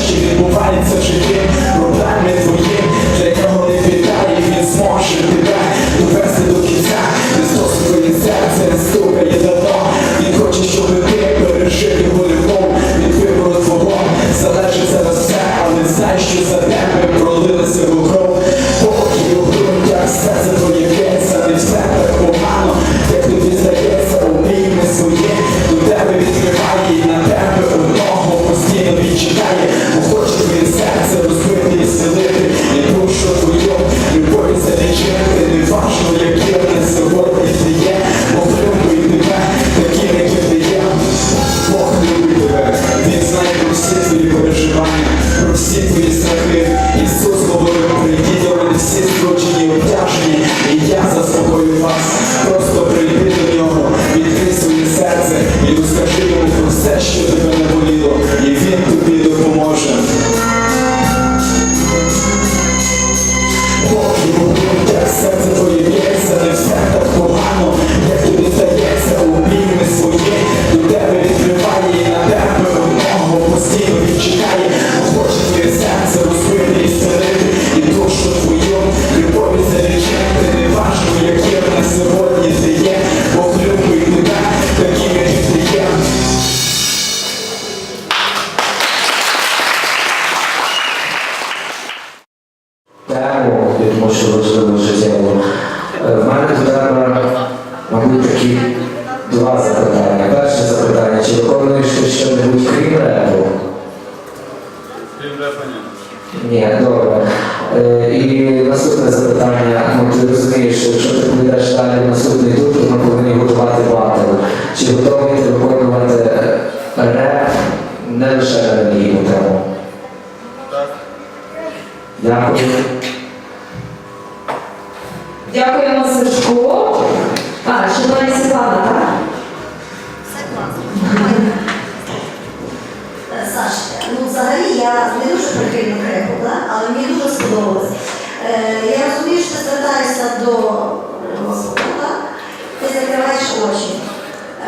szczęście, wygłupając co przy потрібно крикла, але мені дуже сподобалось. Е, я розумію, що ти звертаєшся до Господа, ти закриваєш очі.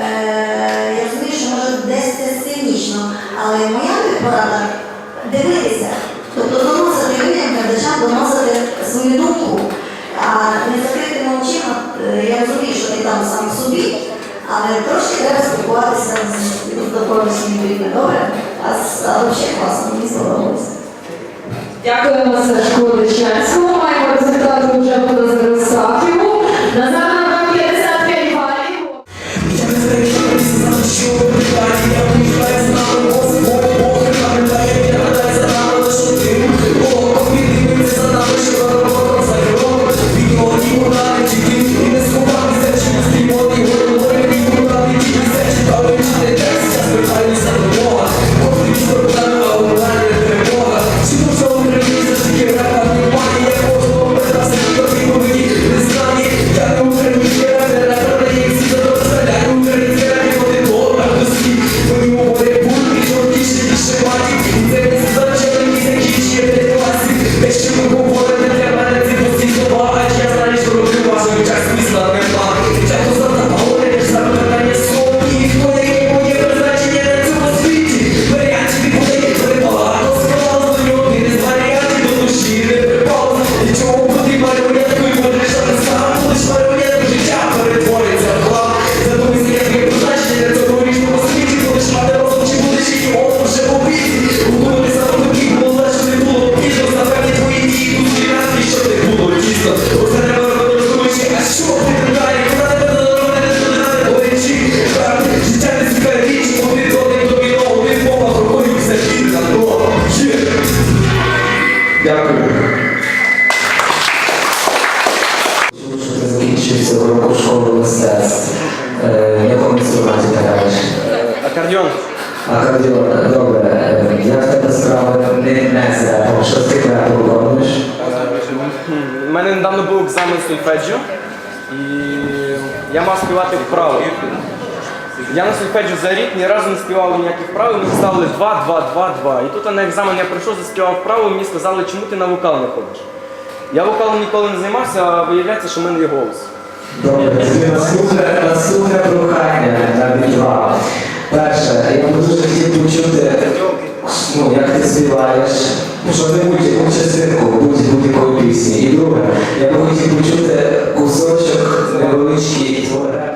Е, я розумію, що може десь це цинічно, але моя порада дивитися, тобто доносити людям, глядачам доносити свою думку, а не закритими очима, е, я розумію, що ти там сам собі. Але трошки треба спілкуватися з допомогою своїми людьми, добре, а взагалі класно, мені сподобалося. Дякуємо Сашку Дещанському. Маємо результати і. І я мав співати вправо. Я на сольфеджі за рік ні разу не співав ніяких вправ, мені ставили 2-2-2-2. І тут на екзамен я прийшов, заспівав вправо, і мені сказали, чому ти на вокал не ходиш. Я вокалом ніколи не займався, а виявляється, що в мене є голос. Добре, насухе прохання на два. Перше, я б дуже хотів почути, ну, як ти співаєш. Ну, щоб не бути якусь частинку будь-якої пісні. І друге, я б хотів почути кусочок невеличкий твора.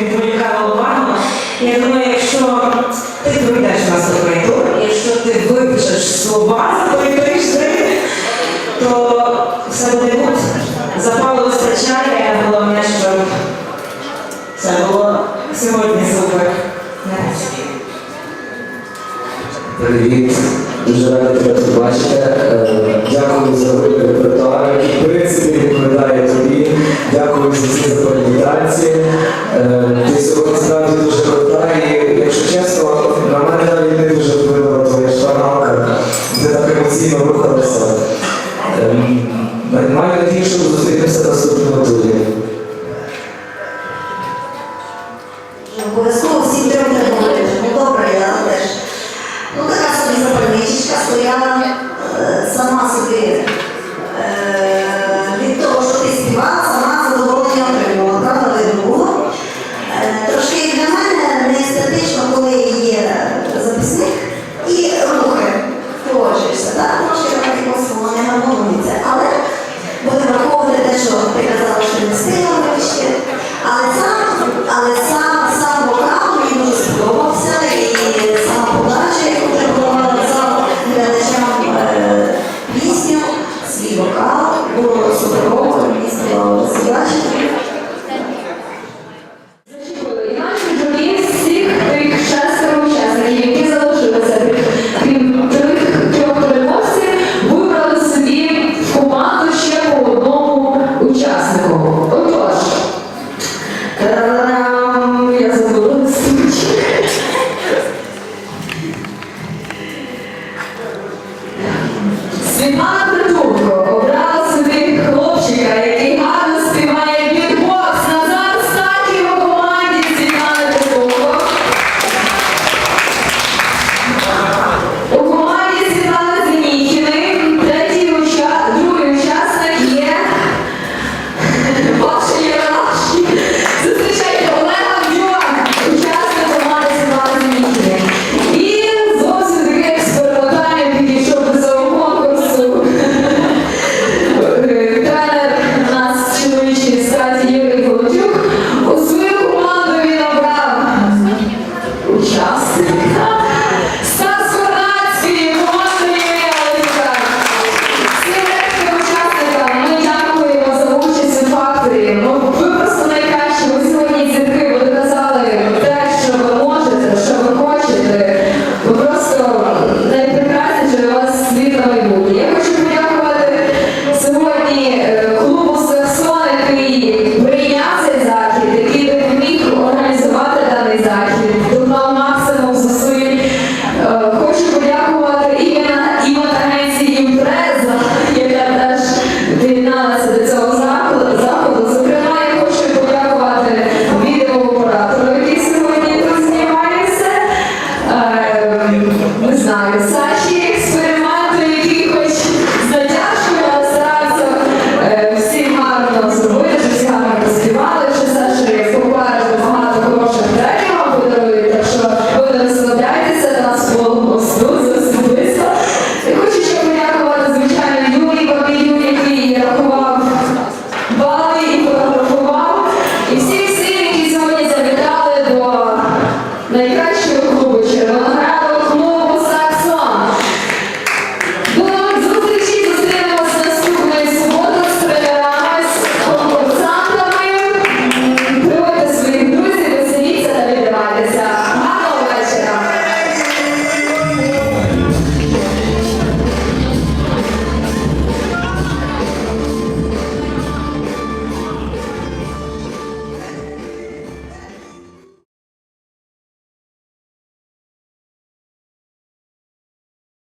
відволікала увагу. Я думаю, якщо ти прийдеш на заповідор, якщо ти вивчиш слова заповідорішки, то все буде бути. Запалу вистачає, головне, щоб це було сьогодні супер. Привіт, дуже радий тебе побачити. Е, дякую за Cerro Lorna